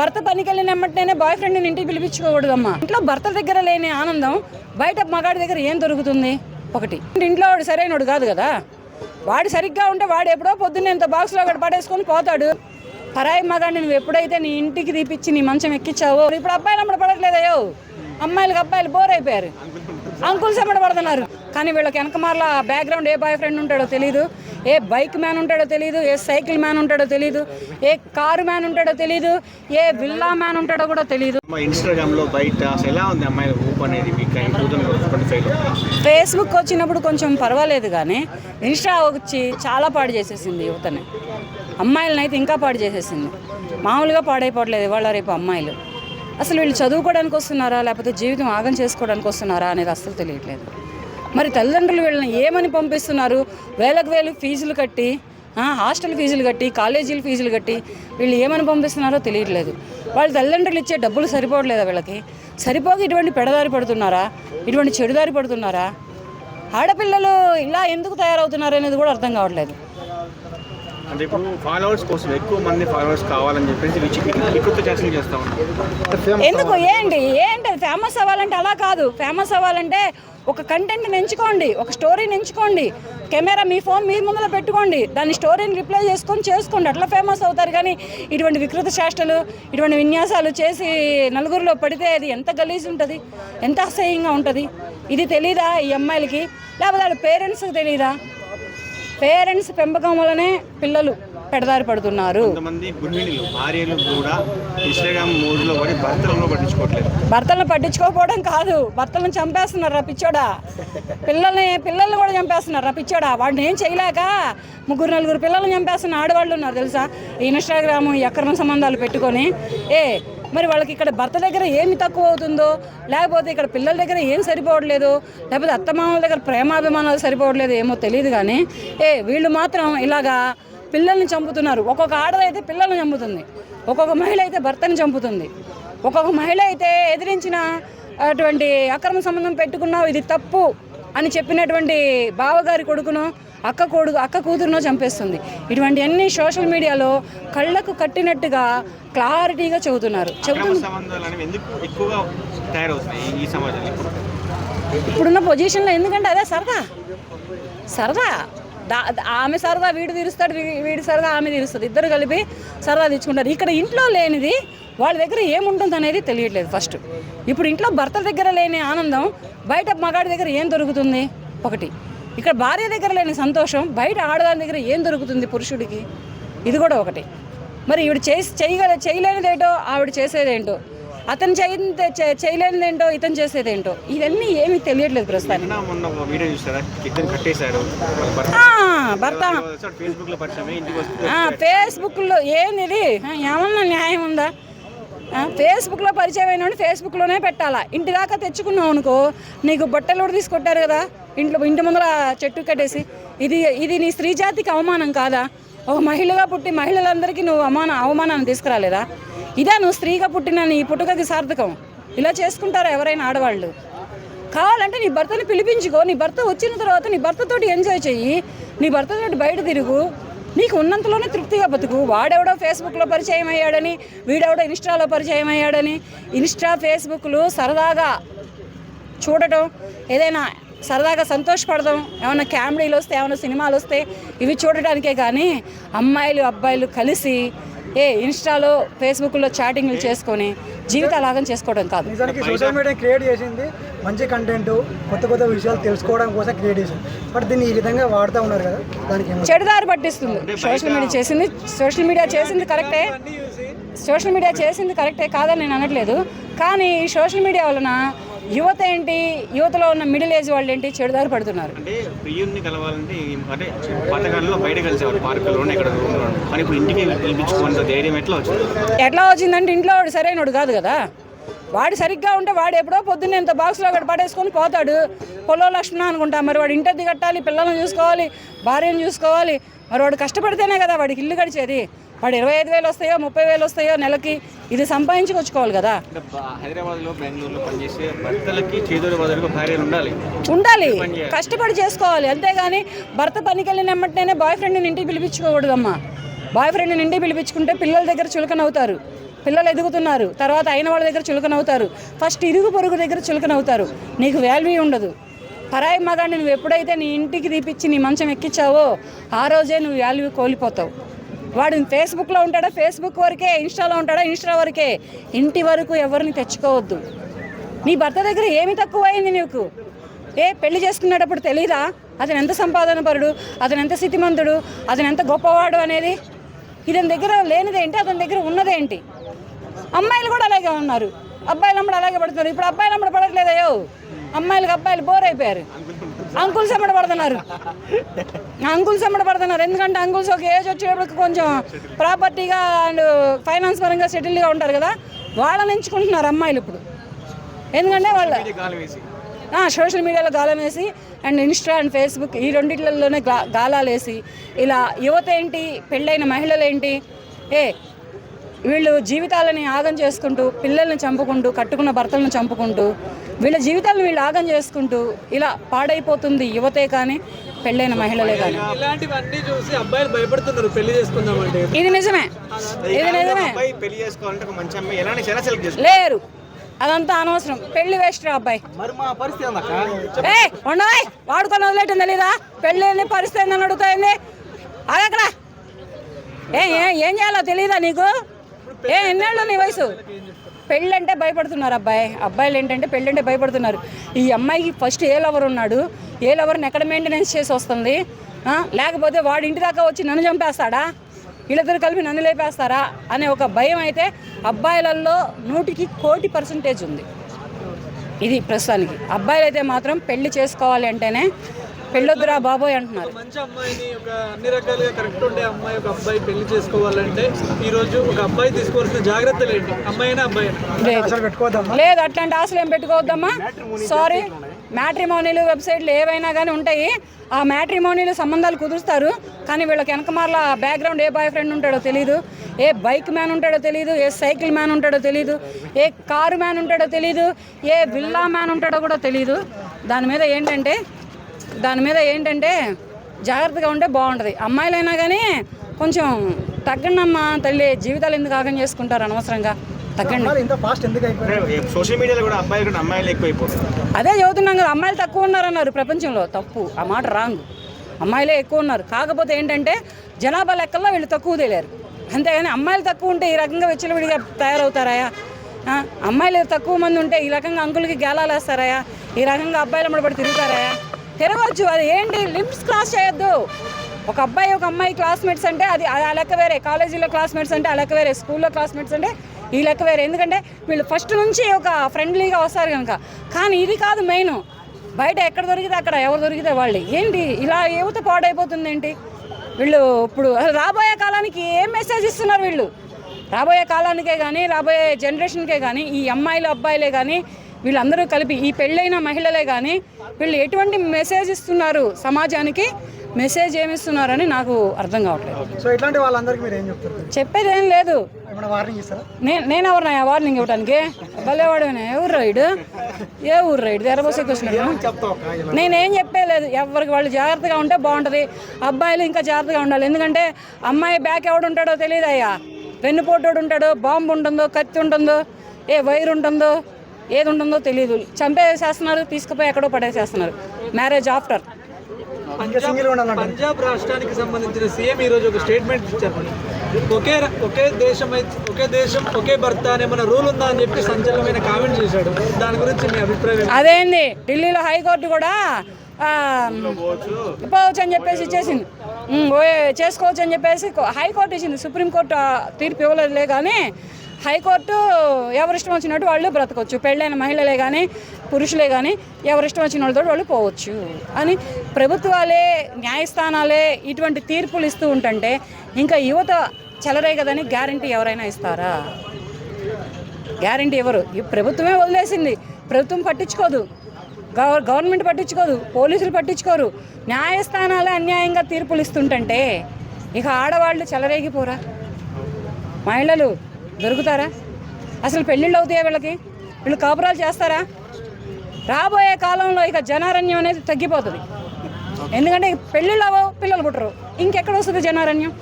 భర్త పనికి వెళ్ళిన బాయ్ ఫ్రెండ్ని ఇంటికి పిలిపించుకోకూడదమ్మా. ఇంట్లో భర్త దగ్గర లేని ఆనందం బయట మగాడి దగ్గర ఏం దొరుకుతుంది? ఒకటి. ఇంట్లో వాడు సరైనడు కాదు కదా. వాడు సరిగ్గా ఉంటే వాడు ఎప్పుడో పొద్దున్న ఎంత బాక్స్లో ఒకటి పడేసుకొని పోతాడు. పరాయి మగాడిని నువ్వు ఎప్పుడైతే నీ ఇంటికి తీపిచ్చి నీ మంచం ఎక్కించావో ఇప్పుడు అబ్బాయిలు అమ్మడ పడట్లేదయ్యో. అమ్మాయిలకు అబ్బాయిలు బోర్ అయిపోయారు. అంకుల్స్ అమ్మడ పడుతున్నారు. కానీ వీళ్ళకి వెనకమార్ల బ్యాక్గ్రౌండ్ ఏ బాయ్ ఫ్రెండ్ ఉంటాడో తెలియదు ఏ బైక్ మ్యాన్ ఉంటాడో తెలియదు ఏ సైకిల్ మ్యాన్ ఉంటాడో తెలియదు ఏ కారు మ్యాన్ ఉంటాడో తెలియదు ఏ విల్లా మ్యాన్ ఉంటాడో కూడా తెలియదు బయట ఎలా ఉంది అమ్మాయిల ఊపు అనేది ఫేస్బుక్ వచ్చినప్పుడు కొంచెం పర్వాలేదు కానీ ఇన్స్టా వచ్చి చాలా పాడు చేసేసింది యువతని. అమ్మాయిలను అయితే ఇంకా పాడు చేసేసింది. మామూలుగా పాడైపోవట్లేదు ఇవాళ రేపు అమ్మాయిలు. అసలు వీళ్ళు చదువుకోవడానికి వస్తున్నారా లేకపోతే జీవితం ఆగం చేసుకోవడానికి వస్తున్నారా అనేది అస్సలు తెలియట్లేదు. మరి తల్లిదండ్రులు వీళ్ళని ఏమని పంపిస్తున్నారు? వేలకు వేలు ఫీజులు కట్టి హాస్టల్ ఫీజులు కట్టి కాలేజీల ఫీజులు కట్టి వీళ్ళు ఏమని పంపిస్తున్నారో తెలియట్లేదు. వాళ్ళ తల్లిదండ్రులు ఇచ్చే డబ్బులు సరిపోవట్లేదా వీళ్ళకి? సరిపోక ఇటువంటి పెడదారి పడుతున్నారా? ఇటువంటి చెడుదారి పడుతున్నారా? ఆడపిల్లలు ఇలా ఎందుకు తయారవుతున్నారు అనేది కూడా అర్థం కావట్లేదు. అంటే ఇప్పుడు ఫాలోవర్స్ కోసం ఎక్కువ మంది ఫాలోవర్స్ కావాలని చెప్పేసి వికృత చేష్టలు చేస్తా ఉన్నారు ఎందుకు? ఏంటి? ఏంటి ఫేమస్ అవ్వాలంటే అలా కాదు. ఫేమస్ అవ్వాలంటే ఒక కంటెంట్ని ఎంచుకోండి ఒక స్టోరీని ఎంచుకోండి కెమెరా మీ ఫోన్ మీ ముందర పెట్టుకోండి. దాని స్టోరీని రిప్లై చేసుకొని చేసుకోండి. అట్లా ఫేమస్ అవుతారు. కానీ ఇటువంటి వికృత చేష్టలు ఇటువంటి విన్యాసాలు చేసి నలుగురిలో పడితే అది ఎంత గలీజ్ ఉంటుంది? ఎంత అసహ్యంగా ఉంటుంది? ఇది తెలీదా ఈ అమ్మాయిలకి? లేకపోతే వాళ్ళ పేరెంట్స్కి తెలీదా? పేరెంట్స్ పెంపకం వల్లనే పిల్లలు పెడదారి పడుతున్నారు. భర్తలను పట్టించుకోకపోవడం కాదు. భర్తలను చంపేస్తున్నారు రా పిచ్చోడా? పిల్లల్ని పిల్లల్ని కూడా చంపేస్తున్నారు రా పిచ్చోడా? వాడిని ఏం చేయలేక ముగ్గురు నలుగురు పిల్లల్ని చంపేస్తున్న ఆడవాళ్ళు ఉన్నారు తెలుసా? ఈ ఇన్స్టాగ్రామ్ అక్రమ సంబంధాలు పెట్టుకొని. ఏ మరి వాళ్ళకి ఇక్కడ భర్త దగ్గర ఏమి తక్కువ అవుతుందో లేకపోతే ఇక్కడ పిల్లల దగ్గర ఏం సరిపోవట్లేదు లేకపోతే అత్తమామల దగ్గర ప్రేమాభిమానాలు సరిపోవట్లేదు ఏమో తెలియదు కానీ ఏ వీళ్ళు మాత్రం ఇలాగా పిల్లల్ని చంపుతున్నారు. ఒక్కొక్క ఆడదైతే పిల్లల్ని చంపుతుంది. ఒక్కొక్క మహిళ అయితే భర్తని చంపుతుంది. ఒక్కొక్క మహిళ అయితే ఎదిరించిన అటువంటి అక్రమ సంబంధం పెట్టుకున్నావు ఇది తప్పు అని చెప్పినటువంటి బావగారి కొడుకును అక్క కొడుకు అక్క కూతురునో చంపేస్తుంది. ఇటువంటి అన్ని సోషల్ మీడియాలో కళ్ళకు కట్టినట్టుగా క్లారిటీగా చెబుతున్నారు. ఇప్పుడున్న పొజిషన్లో ఎందుకంటే అదే సరదా. సరదా. ఆమె సరదా వీడు తీరుస్తాడు వీడి సరదా ఆమె తీరుస్తుంది. ఇద్దరు కలిపి సరదా తెచ్చుకుంటారు. ఇక్కడ ఇంట్లో లేనిది వాళ్ళ దగ్గర ఏముంటుంది అనేది తెలియట్లేదు ఫస్ట్ ఇప్పుడు ఇంట్లో భర్త దగ్గర లేని ఆనందం బయట మగాడి దగ్గర ఏం దొరుకుతుంది? ఒకటి. ఇక్కడ భార్య దగ్గర లేని సంతోషం బయట ఆడదాని దగ్గర ఏం దొరుకుతుంది పురుషుడికి? ఇది కూడా ఒకటి. మరి ఈవిడ చేసి చేయగల చేయలేనిదేంటో ఆవిడ చేసేదేంటో అతను చేయి చేయలేనిదేంటో ఇతను చేసేదేంటో ఇవన్నీ ఏమీ తెలియట్లేదు ప్రస్తుతానికి. భర్త. ఫేస్బుక్లో ఏంది ఏమన్నా న్యాయం ఉందా? ఫేస్బుక్లో పరిచయం అయిన ఫేస్బుక్లోనే పెట్టాలా? ఇంటి దాకా తెచ్చుకున్నావు అనుకో నీకు బట్టలు కూడా తీసుకొట్టారు కదా? ఇంట్లో ఇంటి ముందర చెట్టు కట్టేసి ఇది ఇది నీ స్త్రీ జాతికి అవమానం కాదా? ఒక మహిళగా పుట్టి మహిళలందరికీ నువ్వు అవమాన అవమానాన్ని తీసుకురాలేదా? ఇదా నువ్వు స్త్రీగా పుట్టిన నీ పుట్టుకకి సార్థకం. ఇలా చేసుకుంటారా ఎవరైనా ఆడవాళ్ళు? కావాలంటే నీ భర్తని పిలిపించుకో. నీ భర్త వచ్చిన తర్వాత నీ భర్తతోటి ఎంజాయ్ చెయ్యి. నీ భర్తతోటి బయట తిరుగు. నీకు ఉన్నంతలోనే తృప్తిగా బతుకు. వాడెవడో ఫేస్బుక్లో పరిచయం అయ్యాడని వీడెవడో ఇన్స్టాలో పరిచయం అయ్యాడని ఇన్స్టా ఫేస్బుక్లు సరదాగా చూడటం ఏదైనా సరదాగా సంతోషపడదాం. ఏమైనా కామెడీలు వస్తే ఏమైనా సినిమాలు వస్తే ఇవి చూడటానికే కానీ అమ్మాయిలు అబ్బాయిలు కలిసి ఏ ఇన్స్టాలో ఫేస్బుక్లో చాటింగ్లు చేసుకొని జీవితాలాగం చేసుకోవడం కాదు. నిజానికి సోషల్ మీడియా క్రియేట్ చేసింది మంచి కంటెంట్ కొత్త కొత్త విషయాలు తెలుసుకోవడం కోసం క్రియేట్ చేసింది. బట్ దీన్ని ఈ విధంగా వాడుతూ ఉన్నారు కదా దానికి చెడుదారి పట్టిస్తుంది. సోషల్ మీడియా చేసింది సోషల్ మీడియా చేసింది కరెక్టే. సోషల్ మీడియా చేసింది కరెక్టే కాదని నేను అనట్లేదు. కానీ ఈ సోషల్ మీడియా వలన యువత ఏంటి? యువతలో ఉన్న మిడిల్ ఏజ్ వాళ్ళు ఏంటి? చెడుదారి పడుతున్నారు. అంటే కలవాలంటే అంటే బయట కలిసేవారు పార్కులోనే ఇక్కడ కానీ ఇప్పుడు ఇంటికి ధైర్యం ఎట్లా వచ్చింది? ఎట్లా వచ్చిందంటే ఇంట్లో వాడు సరైనడు కాదు కదా. వాడు సరిగ్గా ఉంటే వాడు ఎప్పుడో పొద్దున్న ఎంత బాక్స్లో ఒకటి పడేసుకొని పోతాడు. పొలో లక్షణ అనుకుంటా మరి వాడు ఇంటద్ది కట్టాలి పిల్లల్ని చూసుకోవాలి భార్యను చూసుకోవాలి. మరి వాడు కష్టపడితేనే కదా వాడికి ఇల్లు గడిచేది. వాడు ఇరవై ఐదు వేలు వస్తాయో ముప్పై వేలు వస్తాయో నెలకి ఇది సంపాదించుకొచ్చుకోవాలి కదా. అంటే బా- హైదరాబాద్లో బెంగళూరులో పనిచేసే భర్తలకి చేదోడు బదులుగా భార్యలు ఉండాలి. ఉండాలి. కష్టపడి చేసుకోవాలి. అంతేగాని భర్త పనికి వెళ్ళిన వెంటనే బాయ్ ఫ్రెండ్ని ఇంటికి పిలిపించుకోకూడదమ్మా. బాయ్ ఫ్రెండ్ని ఇంటికి పిలిపించుకుంటే పిల్లల దగ్గర చులకన అవుతారు పిల్లలు ఎదుగుతున్నారు. తర్వాత అయిన వాళ్ళ దగ్గర చులకనవుతారు. ఫస్ట్ ఇరుగు పొరుగు దగ్గర చులకనవుతారు. నీకు వాల్యూ ఉండదు. పరాయి మగాడిని నువ్వు ఎప్పుడైతే నీ ఇంటికి తీపిచ్చి నీ మంచం ఎక్కించావో ఆ రోజే నువ్వు వాల్యూ కోల్పోతావు. వాడు ఫేస్బుక్లో ఉంటాడా? ఫేస్బుక్ వరకే ఇన్స్టాలో ఉంటాడా? ఇన్స్టా వరకే. ఇంటి వరకు ఎవరిని తెచ్చుకోవద్దు. నీ భర్త దగ్గర ఏమి తక్కువైంది నీకు? ఏ పెళ్ళి చేసుకునేటప్పుడు తెలీదా? అతను ఎంత సంపాదన పరుడు అతను ఎంత స్థితిమంతుడు అతను ఎంత గొప్పవాడు అనేది? ఇతని దగ్గర లేనిదేంటి అతని దగ్గర ఉన్నదేంటి అమ్మాయిలు కూడా అలాగే ఉన్నారు. అబ్బాయిలు అమ్మడు అలాగే పడుతున్నారు. ఇప్పుడు అబ్బాయిలు అమ్మడు పడట్లేదయో అమ్మాయిలకు అబ్బాయిలు బోర్ అయిపోయారు. అంకుల్స్ అమ్మడ పడుతున్నారు. అంకుల్స్ అమ్మడ పడుతున్నారు. ఎందుకంటే అంకుల్స్ ఒక ఏజ్ వచ్చేటప్పటికి కొంచెం ప్రాపర్టీగా అండ్ ఫైనాన్స్ పరంగా సెటిల్గా ఉంటారు కదా వాళ్ళని ఎంచుకుంటున్నారు అమ్మాయిలు ఇప్పుడు. ఎందుకంటే వాళ్ళ సోషల్ మీడియాలో గాలం వేసి అండ్ ఇన్స్టా అండ్ ఫేస్బుక్ ఈ రెండిట్లలోనే గాలాలు వేసి ఇలా యువత ఏంటి పెళ్ళైన మహిళలు ఏంటి ఏ వీళ్ళు జీవితాలని ఆగం చేసుకుంటూ పిల్లల్ని చంపుకుంటూ కట్టుకున్న భర్తలను చంపుకుంటూ వీళ్ళ జీవితాలను వీళ్ళు ఆగం చేసుకుంటూ ఇలా పాడైపోతుంది యువతే కానీ పెళ్ళైన మహిళలే కానీ. ఇలాంటివన్నీ చూసి అబ్బాయిలు భయపడుతున్నారు పెళ్ళి చేసుకుందామంటే. ఇది నిజమే. ఇది నిజమే. పెళ్ళి చేసుకోవాలంటే ఒక మంచి అమ్మాయి. ఎలా సెలెక్ట్ లేరు. అదంతా అనవసరం. పెళ్ళి వేస్ట్ రా అబ్బాయి. ఏ ఉండవై. వాడుకొని వదిలేయటం తెలీదా? పెళ్ళి ఏంది పరిస్థితి ఏందని అడుగుతాయింది. ఏ ఏ- ఏం చేయాలో తెలీదా నీకు? ఏ ఎన్నేళ్ళు నీ వయసు? పెళ్ళంటే భయపడుతున్నారు అబ్బాయి. అబ్బాయిలు ఏంటంటే పెళ్ళంటే భయపడుతున్నారు. ఈ అమ్మాయికి ఫస్ట్ ఏ లవర్ ఉన్నాడు? ఏ లవర్ని ఎక్కడ మెయింటెనెన్స్ చేసి వస్తుంది? లేకపోతే వాడి ఇంటి దాకా వచ్చి నన్ను చంపేస్తాడా? వీళ్ళిద్దరు కలిపి నన్ను లేపేస్తారా? అనే ఒక భయం అయితే అబ్బాయిలలో నూటికి కోటి పర్సంటేజ్ ఉంది. ఇది ప్రస్తుతానికి. అబ్బాయిలు అయితే మాత్రం పెళ్ళి చేసుకోవాలి అంటేనే పెళ్ళొద్దురా బాబోయ్ అంటున్నారు. మంచి అమ్మాయిని ఒక అన్ని రకాలుగా కరెక్ట్ ఉండే అమ్మాయి ఒక అబ్బాయి పెళ్ళి చేసుకోవాలంటే ఈ రోజు ఒక అబ్బాయి తీసుకోవాల్సిన జాగ్రత్తలు ఏంటి? అమ్మాయినా అబ్బాయినా? లేదు. అట్లాంటి ఆశలు ఏం పెట్టుకోవద్దమ్మా? సారీ మ్యాట్రిమోనీలు వెబ్సైట్లు ఏవైనా కానీ ఉంటాయి. ఆ మ్యాట్రిమోనీలు సంబంధాలు కుదురుస్తారు. కానీ వీళ్ళకి వెనకమాల బ్యాక్గ్రౌండ్ ఏ బాయ్ ఫ్రెండ్ ఉంటాడో తెలియదు ఏ బైక్ మ్యాన్ ఉంటాడో తెలియదు ఏ సైకిల్ మ్యాన్ ఉంటాడో తెలియదు ఏ కారు మ్యాన్ ఉంటాడో తెలియదు ఏ విల్లా మ్యాన్ ఉంటాడో కూడా తెలియదు దాని మీద ఏంటంటే దాని మీద ఏంటంటే జాగ్రత్తగా ఉంటే బాగుంటుంది. అమ్మాయిలైనా కానీ కొంచెం తగ్గండి అమ్మా తల్లి జీవితాలు ఎందుకు ఆగం చేసుకుంటారు అనవసరంగా? తగ్గండి. సోషల్ మీడియాలో కూడా అబ్బాయిలు కూడా అమ్మాయిలు ఎక్కువైపోతుంది అదే చదువుతున్నాం కదా అమ్మాయిలు తక్కువ ఉన్నారన్నారు ప్రపంచంలో. తప్పు ఆ మాట రాంగ్. అమ్మాయిలే ఎక్కువ ఉన్నారు. కాకపోతే ఏంటంటే జనాభా లెక్కల్లో వీళ్ళు తక్కువ తెలియరు అంతేగాని అమ్మాయిలు తక్కువ ఉంటే ఈ రకంగా విచ్చలవిడిగా తయారవుతారాయా? అమ్మాయిలు తక్కువ మంది ఉంటే ఈ రకంగా అంకులకి గేలాలు వేస్తారాయా ఈ రకంగా అబ్బాయిలు అమ్మడబడి తిరుగుతారాయా? తిరగవచ్చు అది ఏంటి? లిమిట్స్ క్రాస్ చేయొద్దు. ఒక అబ్బాయి ఒక అమ్మాయి క్లాస్మేట్స్ అంటే అది ఆ లెక్క వేరే. కాలేజీలో క్లాస్మేట్స్ అంటే ఆ లెక్క వేరే. స్కూల్లో క్లాస్మేట్స్ అంటే ఈ లెక్క వేరే. ఎందుకంటే వీళ్ళు ఫస్ట్ నుంచి ఒక ఫ్రెండ్లీగా వస్తారు కనుక. కానీ ఇది కాదు మెయిన్. బయట ఎక్కడ దొరికితే అక్కడ ఎవరు దొరికితే వాళ్ళు. ఏంటి? ఇలా యువత పాడైపోతుంది ఏంటి? వీళ్ళు ఇప్పుడు రాబోయే కాలానికి ఏం మెసేజ్ ఇస్తున్నారు వీళ్ళు? రాబోయే కాలానికే కానీ రాబోయే జనరేషన్కే కానీ ఈ అమ్మాయిలు అబ్బాయిలే కానీ వీళ్ళందరూ కలిపి ఈ పెళ్ళైన మహిళలే కానీ వీళ్ళు ఎటువంటి మెసేజ్ ఇస్తున్నారు సమాజానికి? మెసేజ్ ఏమి ఇస్తున్నారని నాకు అర్థం కావట్లేదు. సో ఇట్లాంటి వాళ్ళందరికీ మీరు ఏం చెప్తారు? చెప్పేది ఏం లేదు నేను నేను ఎవరినా వార్నింగ్ ఇవ్వడానికి భలేవాడు ఏ ఊరు రైడు? ఏ ఊరు రైడు? ఎర్రబోసే ఇలా నేనేం చెప్పలేదు. ఎవరికి వాళ్ళు జాగ్రత్తగా ఉంటే బాగుంటుంది. అబ్బాయిలు ఇంకా జాగ్రత్తగా ఉండాలి. ఎందుకంటే అమ్మాయి బ్యాక్ ఎవడు ఉంటాడో తెలియదు అయ్యా వెన్నుపోటోడు ఉంటాడో. బాంబు ఉంటుందో కత్తి ఉంటుందో ఏ వైర్ ఉంటుందో ఏది ఉంటుందో తెలియదు చంపేసేస్తున్నారు తీసుకుపోయి ఎక్కడో పడేసేస్తున్నారు. మ్యారేజ్ ఆఫ్టర్ పంజాబ్ రాష్ట్రానికి సంబంధించిన సీఎం ఈ రోజు ఒక స్టేట్మెంట్ ఇచ్చారు ఒకే ఒకే దేశం అయితే ఒకే దేశం ఒకే భర్త అనే మన రూల్ ఉందా అని చెప్పి సంచలనమైన కామెంట్ చేశాడు. దాని గురించి మీ అభిప్రాయం? అదేంది? ఢిల్లీలో హైకోర్టు కూడా పోవచ్చు అని చెప్పేసి ఇచ్చేసింది. చేసుకోవచ్చు అని చెప్పేసి హైకోర్టు ఇచ్చింది. సుప్రీంకోర్టు తీర్పు ఇవ్వలేదులే కానీ హైకోర్టు ఎవరిష్టం వచ్చినట్టు వాళ్ళు బ్రతకొచ్చు. పెళ్ళైన మహిళలే కానీ పురుషులే కానీ ఎవరిష్టం వచ్చిన వాళ్ళతో వాళ్ళు పోవచ్చు. అని ప్రభుత్వాలే న్యాయస్థానాలే ఇటువంటి తీర్పులు ఇస్తూ ఉంటుంటే ఇంకా యువత చెలరేగదని గ్యారంటీ ఎవరైనా ఇస్తారా? గ్యారంటీ ఎవరు? ఈ ప్రభుత్వమే వదిలేసింది. ప్రభుత్వం పట్టించుకోదు. గవర్ గవర్నమెంట్ పట్టించుకోదు. పోలీసులు పట్టించుకోరు. న్యాయస్థానాలే అన్యాయంగా తీర్పులు ఇస్తుంటే ఇక ఆడవాళ్ళు చెలరేగిపోరా? మహిళలు దొరుకుతారా? అసలు పెళ్ళిళ్ళు అవుతాయా వీళ్ళకి? వీళ్ళు కాపురాలు చేస్తారా? రాబోయే కాలంలో ఇక జనారణ్యం అనేది తగ్గిపోతుంది. ఎందుకంటే పెళ్ళిళ్ళు అవ్వవు పిల్లలు పుట్టరు. ఇంకెక్కడ వస్తుంది జనారణ్యం?